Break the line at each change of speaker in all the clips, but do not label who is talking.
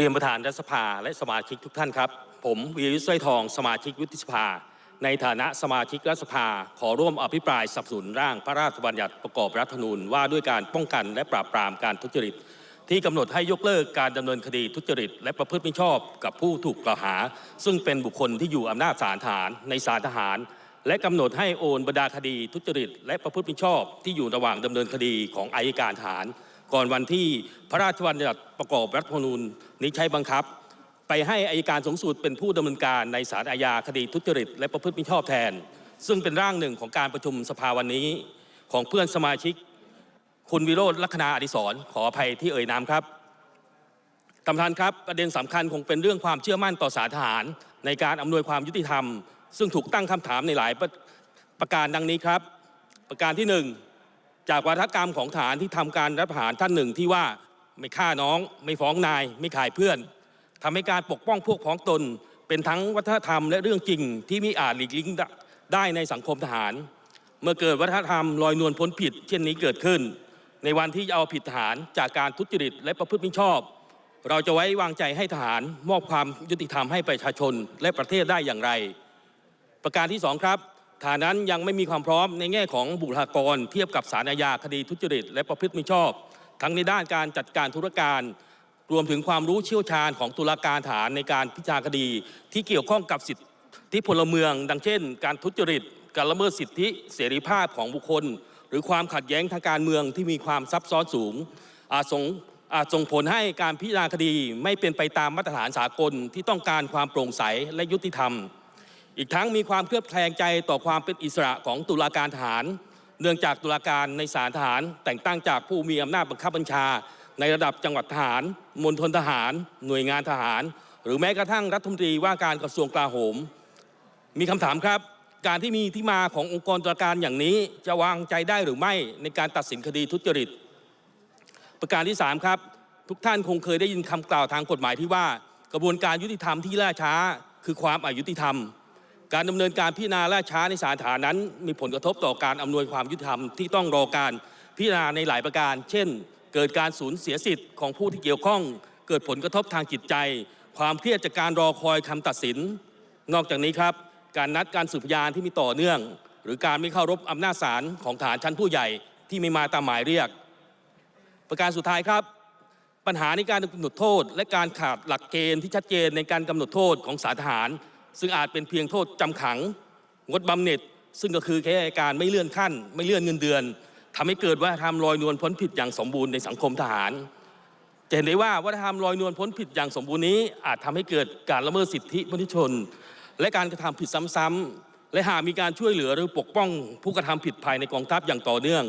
เรียนประธานรัฐสภาและสมาชิกทุกท่านครับ ผมวีรยุทธ์สร้อยทองสมาชิกวุฒิสภา ในฐานะสมาชิกรัฐสภา ขอร่วมอภิปรายสนับสนุนร่างพระราชบัญญัติประกอบรัฐธรรมนูญว่าด้วยการป้องกันและปราบปรามการทุจริต ที่กำหนดให้ยกเลิกการดำเนินคดีทุจริต และประพฤติมิชอบกับผู้ถูกกล่าวหา ซึ่งเป็นบุคคลที่อยู่อำนาจศาลทหารในศาลทหาร และกำหนดให้โอนบรรดาคดีทุจริต และประพฤติมิชอบที่อยู่ระหว่างดำเนินคดีของอายการทหาร ก่อนวันที่พระราชบัญญัติประกอบรัฐธรรมนูญ นี้ใช้บังคับ ไปให้อายการสูงสุดเป็นผู้ดำเนินการในศาลอาญาคดีทุจริต และประพฤติมิชอบแทน ซึ่งเป็นร่างหนึ่งของการประชุมสภาวันนี้ ของเพื่อนสมาชิก คุณวิโรธลัคนาอดิศรขออภัยที่เอ่ยนามครับท่านประธานครับประเด็นสำคัญคงเป็นเรื่องความเชื่อมั่นต่อสาลทหาร ในการอำนวยความยุติธรรม ซึ่งถูกตั้งคำถามในหลายประประการดังนี้ครับ ประการที่หนึ่งจากวัฒกรรมของทหารที่ทำการรัฐประหารท่านหนึ่งที่ว่า ไม่ฆ่าน้อง ไม่ฟ้องนาย ไม่ขายเพื่อนทำให้การปกป้องพวกพ้องตน เป็นทั้งวัฒนธรรมและเรื่องจริงที่มิอาจหลีกเลี่ยงได้ในสังคมทหาร เมื่อเกิดวัฒนธรรมลอยนวลพ้นผิด เช่นนี้เกิดขึ้น ในวันที่จะเอาผิดทหารจากการทุจริตและประพฤติมิชอบ เราจะไว้วางใจให้ทหารมอบความยุติธรรมให้ประชาชนและประเทศได้อย่างไร ประการที่สองครับฐานนั้นยังไม่มีความพร้อมในแง่ของบุคลากรเทียบกับสารอาญาคดีทุจริตและประพฤติมิชอบ ทั้งในด้านการจัดการธุรการรวมถึงความรู้เชี่ยวชาญของตุลาการฐานในการพิจารณาคดีที่เกี่ยวข้องกับสิทธิพลเมือง ดังเช่น การทุจริต การละเมิดสิทธิเสรีภาพของบุคคล หรือความขัดแย้งทางการเมืองที่มีความซับซ้อนสูงอาจส่งอาจส่งผลให้การพิจารณาคดีไม่เป็นไปตามมาตรฐานสากลที่ต้องการความโปร่งใสและยุติธรรม อีกทั้งมีความเคลือบแคลงใจต่อความเป็นอิสระของตุลาการทหาร เนื่องจากตุลาการในศาลทหาร แต่งตั้งจากผู้มีอำนาจบังคับบัญชา ในระดับจังหวัดทหารมณฑลทหาร หน่วยงานทหาร หรือแม้กระทั่งรัฐมนตรีว่าการกระทรวงกลาโหม มีคำถามครับ การที่มีที่มาขององค์กรตุลาการอย่างนี้ จะวางใจได้หรือไม่ในการตัดสินคดีทุจริต ประการที่ 3 ครับ ทุกท่านคงเคยได้ยินคำกล่าวทางกฎหมายที่ว่า กระบวนการยุติธรรมที่ล่าช้า คือความอายุติธรรม การดำเนินการพิจารณาล่าช้าในศาลฐานนั้น มีผลกระทบต่อการอำนวยความยุติธรรมที่ต้องรอการพิจารณาในหลายประการ เช่น เกิดการสูญเสียสิทธิ์ของผู้ที่เกี่ยวข้อง เกิดผลกระทบทางจิตใจ ความเครียดจากการรอคอยคำตัดสิน นอกจากนี้ครับ การนัดการสืบพยานที่มีต่อเนื่อง หรือการไม่เข้ารบอำนาจศาลของฐานชั้นผู้ใหญ่ที่ไม่มาตามหมายเรียก ประการสุดท้ายครับปัญหาในการกำหนดโทษ และการขาดหลักเกณฑ์ที่ชัดเจนในการกำหนดโทษของสารทหาร ซึ่งอาจเป็นเพียงโทษจำขัง งดบำเหน็จ ซึ่งก็คือแค่การไม่เลื่อนขั้น ไม่เลื่อนเงินเดือนทำให้เกิดวัฒนธรรมลอยนวลพ้นผิดอย่างสมบูรณ์ในสังคมทหารจะเห็นได้ว่าวัฒนธรรมลอยนวลพ้นผิดอย่างสมบูรณ์นี้ อาจทำให้เกิดการละเมิดสิทธิมนุษยชน และการกระทำผิดซ้ำๆและหากมีการช่วยเหลือหรือปกป้อง ผู้กระทำผิดภายในกองทัพอย่างต่อเนื่อง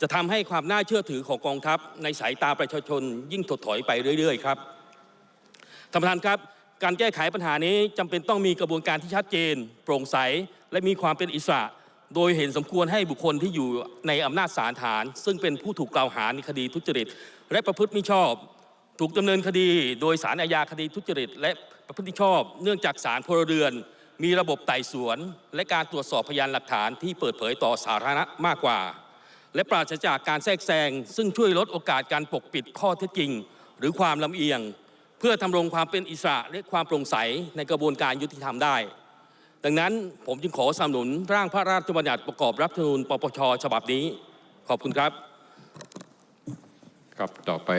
จะทำให้ความน่าเชื่อถือของกองทัพ ในสายตาประชาชน ยิ่งถดถอยไปเรื่อย ๆ ครับท่านประธานครับ การแก้ไขปัญหานี้จำเป็นต้องมีกระบวนการที่ชัดเจน โปร่งใส และมีความเป็นอิสระ โดยเห็นสมควรให้บุคคลที่อยู่ในอำนาจศาลฐาน ซึ่งเป็นผู้ถูกกล่าวหาในคดีทุจริต และประพฤติมิชอบ ถูกดำเนินคดี โดยสารอาญาคดีทุจริต และประพฤติมิชอบ เนื่องจากศาลพลเรือน มีระบบไต่สวน และการตรวจสอบพยานหลักฐานที่เปิดเผยต่อสาธารณะมากกว่า และปราศจากการแทรกแซงซึ่งช่วยลดโอกาสการปกปิดข้อเท็จจริง หรือความลำเอียง เพื่อทำรงความเป็นอิสระและความโปร่งใสในกระบวนการยุติธรรมได้ ดังนั้นผมจึงขอสนับสนุนร่างพระราชบัญญัติประกอบรัฐธรรมนูญปปชฉบับนี้ ขอบคุณครับ
ครับต่อไป